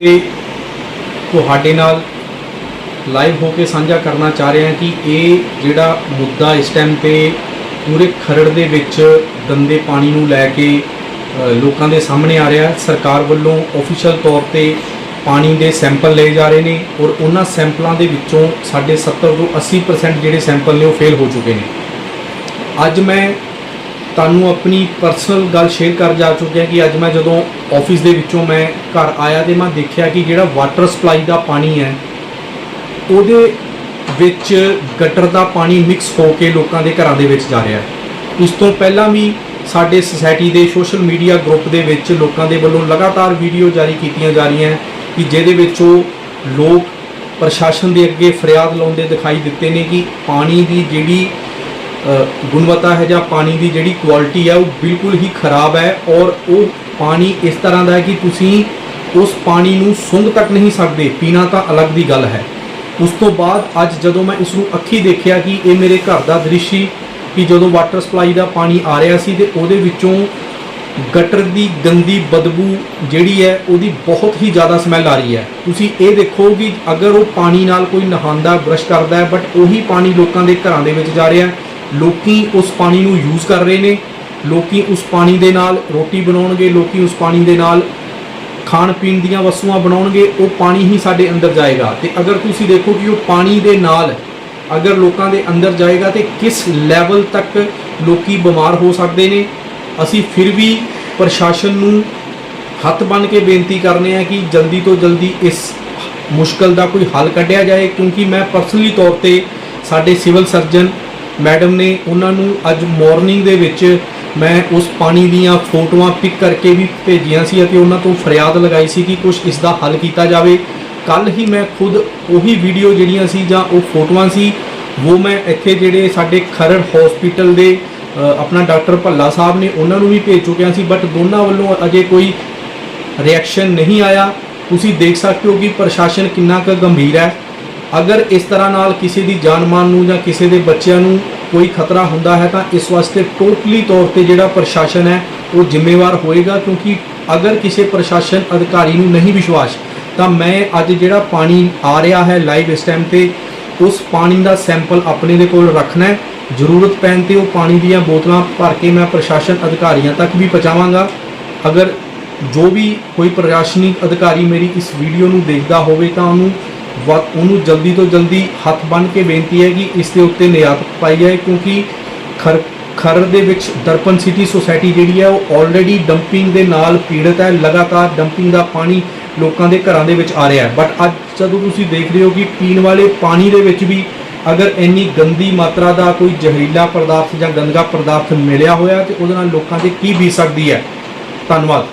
ਇਹ ਤੁਹਾਡੇ ਨਾਲ ਲਾਈਵ ਹੋ ਕੇ ਸਾਂਝਾ ਕਰਨਾ ਚਾਹ ਰਿਹਾ ਕਿ ਇਹ ਜਿਹੜਾ ਮੁੱਦਾ ਇਸ ਟਾਈਮ ਤੇ ਪੂਰੇ ਖਰੜ ਦੇ ਵਿੱਚ ਗੰਦੇ ਪਾਣੀ ਨੂੰ ਲੈ ਕੇ ਲੋਕਾਂ ਦੇ ਸਾਹਮਣੇ ਆ ਰਿਹਾ ਸਰਕਾਰ ਵੱਲੋਂ ਅਫੀਸ਼ੀਅਲ ਤੌਰ ਤੇ ਪਾਣੀ ਦੇ ਸੈਂਪਲ ਲਏ ਜਾ ਰਹੇ ਨੇ ਔਰ ਉਹਨਾਂ ਸੈਂਪਲਾਂ ਦੇ ਵਿੱਚੋਂ ਸਾਡੇ 70 ਤੋਂ 80% ਜਿਹੜੇ ਸੈਂਪਲ ਨੇ ਉਹ ਫੇਲ ਹੋ ਚੁੱਕੇ ਨੇ। ਅੱਜ ਮੈਂ ਤੁਹਾਨੂੰ ਆਪਣੀ ਪਰਸਨਲ ਗੱਲ ਸ਼ੇਅਰ ਕਰ ਜਾ ਚੁੱਕਿਆ ਕਿ ਅੱਜ ਮੈਂ ਜਦੋਂ ਆਫਿਸ ਦੇ ਵਿੱਚੋਂ ਮੈਂ ਘਰ ਆਇਆ ਤੇ ਮੈਂ ਦੇਖਿਆ ਕਿ ਜਿਹੜਾ ਵਾਟਰ ਸਪਲਾਈ ਦਾ ਪਾਣੀ ਹੈ, ਉਹਦੇ ਵਿੱਚ ਗਟਰ ਦਾ ਪਾਣੀ ਮਿਕਸ ਹੋ ਕੇ ਲੋਕਾਂ ਦੇ ਘਰਾਂ ਦੇ ਵਿੱਚ ਜਾ ਰਿਹਾ ਹੈ। ਇਸ ਤੋਂ ਪਹਿਲਾਂ ਵੀ ਸਾਡੇ ਸੁਸਾਇਟੀ ਦੇ ਸੋਸ਼ਲ ਮੀਡੀਆ ਗਰੁੱਪ ਦੇ ਵਿੱਚ ਲੋਕਾਂ ਦੇ ਵੱਲੋਂ ਲਗਾਤਾਰ ਵੀਡੀਓ ਜਾਰੀ ਕੀਤੀਆਂ ਜਾ ਰਹੀਆਂ ਕਿ ਜਿਹਦੇ ਵਿੱਚ ਉਹ ਲੋਕ ਪ੍ਰਸ਼ਾਸਨ ਦੇ ਅੱਗੇ ਫਰਿਆਦ ਲਾਉਂਦੇ ਦਿਖਾਈ ਦਿੱਤੇ ਨੇ ਕਿ ਪਾਣੀ ਦੀ ਜਿਹੜੀ ਗੁਣਵੱਤਾ ਹੈ ਜਾਂ ਪਾਣੀ ਦੀ ਜਿਹੜੀ ਕੁਆਲਿਟੀ ਹੈ ਉਹ ਬਿਲਕੁਲ ਹੀ ਖਰਾਬ ਹੈ ਔਰ ਉਹ ਪਾਣੀ ਇਸ ਤਰ੍ਹਾਂ ਦਾ ਹੈ ਕਿ ਤੁਸੀਂ ਉਸ ਪਾਣੀ ਨੂੰ ਸੁੰਘ ਤੱਕ ਨਹੀਂ ਸਕਦੇ, ਪੀਣਾ ਤਾਂ ਅਲੱਗ ਦੀ ਗੱਲ ਹੈ। ਉਸ ਤੋਂ ਬਾਅਦ ਅੱਜ ਜਦੋਂ ਮੈਂ ਇਸ ਨੂੰ ਅੱਖੀ ਦੇਖਿਆ ਕਿ ਇਹ ਮੇਰੇ ਘਰ ਦਾ ਦ੍ਰਿਸ਼ ਸੀ ਕਿ ਜਦੋਂ ਵਾਟਰ ਸਪਲਾਈ ਦਾ ਪਾਣੀ ਆ ਰਿਹਾ ਸੀ ਤੇ ਉਹਦੇ ਵਿੱਚੋਂ ਗਟਰ ਦੀ ਗੰਦੀ ਬਦਬੂ ਜਿਹੜੀ ਹੈ, ਉਹਦੀ ਬਹੁਤ ਹੀ ਜ਼ਿਆਦਾ ਸਮੈਲ ਆ ਰਹੀ ਹੈ। ਤੁਸੀਂ ਇਹ ਦੇਖੋ ਕਿ ਅਗਰ ਉਹ ਪਾਣੀ ਨਾਲ ਕੋਈ ਨਹਾਉਂਦਾ ਬ੍ਰਸ਼ ਕਰਦਾ ਹੈ ਬਟ ਉਹੀ ਪਾਣੀ ਲੋਕਾਂ ਦੇ ਘਰਾਂ ਦੇ ਵਿੱਚ ਜਾ ਰਿਹਾ ਹੈ ਲੋਕੀ ਉਸ ਪਾਣੀ ਨੂੰ ਯੂਜ਼ ਕਰ ਰਹੇ ਨੇ, ਲੋਕੀ ਉਸ ਪਾਣੀ ਦੇ ਨਾਲ ਰੋਟੀ ਬਣਾਉਣਗੇ, ਲੋਕੀ ਉਸ ਪਾਣੀ ਦੇ ਨਾਲ ਖਾਣ ਪੀਣ ਦੀਆਂ ਵਸਤੂਆਂ ਬਣਾਉਣਗੇ, ਉਹ ਪਾਣੀ ਹੀ ਸਾਡੇ ਅੰਦਰ ਜਾਏਗਾ। ਤੇ ਅਗਰ ਤੁਸੀਂ ਦੇਖੋ ਕਿ ਉਹ ਪਾਣੀ ਦੇ ਨਾਲ ਅਗਰ ਲੋਕਾਂ ਦੇ ਅੰਦਰ ਜਾਏਗਾ, ਤੇ ਕਿਸ ਲੈਵਲ ਤੱਕ ਲੋਕੀ ਬਿਮਾਰ ਹੋ ਸਕਦੇ ਨੇ? ਅਸੀਂ ਫਿਰ ਵੀ ਪ੍ਰਸ਼ਾਸਨ ਨੂੰ ਹੱਥ ਬੰਨ੍ਹ ਕੇ ਬੇਨਤੀ ਕਰਨੇ ਆ ਕਿ ਜਲਦੀ ਤੋਂ ਜਲਦੀ ਇਸ ਮੁਸ਼ਕਲ ਦਾ ਕੋਈ ਹੱਲ ਕੱਢਿਆ ਜਾਏ, ਕਿਉਂਕਿ ਮੈਂ ਪਰਸਨਲੀ ਤੌਰ ਤੇ ਸਾਡੇ ਸਿਵਲ ਸਰਜਨ ਮੈਡਮ ਨੇ ਉਹਨਾਂ ਨੂੰ ਅੱਜ ਮਾਰਨਿੰਗ ਦੇ ਵਿੱਚ ਮੈਂ ਉਸ ਪਾਣੀ ਦੀਆਂ ਫੋਟੋਆਂ ਪਿਕ ਕਰਕੇ ਵੀ ਭੇਜੀਆਂ ਸੀ ਅਤੇ ਉਹਨਾਂ ਤੋਂ ਫਰਿਆਦ ਲਗਾਈ ਸੀ ਕਿ ਕੁਝ ਇਸ ਦਾ ਹੱਲ ਕੀਤਾ ਜਾਵੇ। ਕੱਲ ਹੀ ਮੈਂ ਖੁਦ ਉਹੀ ਵੀਡੀਓ ਜਿਹੜੀਆਂ ਸੀ ਜਾਂ ਉਹ ਫੋਟੋਆਂ ਸੀ, ਉਹ ਮੈਂ ਇੱਥੇ ਜਿਹੜੇ ਸਾਡੇ ਖਰੜ ਹਸਪੀਟਲ ਦੇ ਆਪਣਾ ਡਾਕਟਰ ਭੱਲਾ ਸਾਹਿਬ ਨੇ ਉਹਨਾਂ ਨੂੰ ਵੀ ਭੇਜ ਚੁੱਕਿਆ ਸੀ ਬਟ ਦੋਨਾਂ ਵੱਲੋਂ ਅਜੇ ਕੋਈ ਰਿਐਕਸ਼ਨ ਨਹੀਂ ਆਇਆ। ਤੁਸੀਂ ਦੇਖ ਸਕਦੇ ਹੋ ਕਿ ਪ੍ਰਸ਼ਾਸਨ ਕਿੰਨਾ ਕੁ ਗੰਭੀਰ ਹੈ। ਅਗਰ ਇਸ ਤਰ੍ਹਾਂ ਨਾਲ ਕਿਸੇ ਦੀ ਜਾਨ ਮਾਨ ਨੂੰ ਜਾਂ ਕਿਸੇ ਦੇ ਬੱਚਿਆਂ ਨੂੰ ਕੋਈ ਖਤਰਾ ਹੁੰਦਾ ਹੈ ਤਾਂ ਇਸ ਵਾਸਤੇ ਟੋਟਲੀ ਤੌਰ ਤੇ ਜਿਹੜਾ ਪ੍ਰਸ਼ਾਸਨ ਹੈ, ਉਹ ਜ਼ਿੰਮੇਵਾਰ ਹੋਏਗਾ ਕਿਉਂਕਿ ਅਗਰ ਕਿਸੇ ਪ੍ਰਸ਼ਾਸਨ ਅਧਿਕਾਰੀ ਨੂੰ ਨਹੀਂ ਵਿਸ਼ਵਾਸ, ਤਾਂ ਮੈਂ ਅੱਜ ਜਿਹੜਾ ਪਾਣੀ ਆ ਰਿਹਾ ਹੈ ਲਾਈਵ ਇਸ ਟਾਈਮ ਤੇ, ਉਸ ਪਾਣੀ ਦਾ ਸੈਂਪਲ ਆਪਣੇ ਦੇ ਕੋਲ ਰੱਖਣਾ ਹੈ। ਜ਼ਰੂਰਤ ਪੈਣ ਤੇ ਉਹ ਪਾਣੀ ਦੀਆਂ ਬੋਤਲਾਂ ਭਰ ਕੇ ਮੈਂ ਪ੍ਰਸ਼ਾਸਨ ਅਧਿਕਾਰੀਆਂ ਤੱਕ ਵੀ ਪਹੁੰਚਾਵਾਂਗਾ। ਅਗਰ ਜੋ ਵੀ ਕੋਈ ਪ੍ਰਸ਼ਾਸਨਿਕ ਅਧਿਕਾਰੀ ਮੇਰੀ ਇਸ ਵੀਡੀਓ ਨੂੰ ਦੇਖਦਾ ਹੋਵੇ ਤਾਂ ਉਹਨੂੰ ਉਹਨੂੰ ਜਲਦੀ ਤੋਂ ਜਲਦੀ ਹੱਥ ਬੰਨ੍ਹ ਕੇ ਬੇਨਤੀ ਹੈ ਕਿ ਇਸ ਦੇ ਉੱਤੇ ਨਿਯਾਤ ਪਾਈ ਜਾਏ, ਕਿਉਂਕਿ ਖਰ ਖਰੜ ਦੇ ਵਿੱਚ ਦਰਪਨ ਸਿਟੀ ਸੁਸਾਇਟੀ ਜਿਹੜੀ ਹੈ, ਉਹ ਆਲਰੇਡੀ ਡੰਪਿੰਗ ਦੇ ਨਾਲ ਪੀੜਤ ਹੈ, ਲਗਾਤਾਰ ਡੰਪਿੰਗ ਦਾ ਪਾਣੀ ਲੋਕਾਂ ਦੇ ਘਰਾਂ ਦੇ ਵਿੱਚ ਆ ਰਿਹਾ ਹੈ। ਬਟ ਅੱਜ ਜਦੋਂ ਤੁਸੀਂ ਦੇਖ ਰਹੇ ਹੋ ਕਿ ਪੀਣ ਵਾਲੇ ਪਾਣੀ ਦੇ ਵਿੱਚ ਵੀ ਅਗਰ ਇੰਨੀ ਗੰਦੀ ਮਾਤਰਾ ਦਾ ਕੋਈ ਜ਼ਹਿਰੀਲਾ ਪਦਾਰਥ ਜਾਂ ਗੰਦਾ ਪਦਾਰਥ ਮਿਲਿਆ ਹੋਇਆ ਤੇ ਉਹਦੇ ਨਾਲ ਲੋਕਾਂ ਤੇ ਕੀ ਬੀਤ ਸਕਦੀ ਹੈ? ਧੰਨਵਾਦ।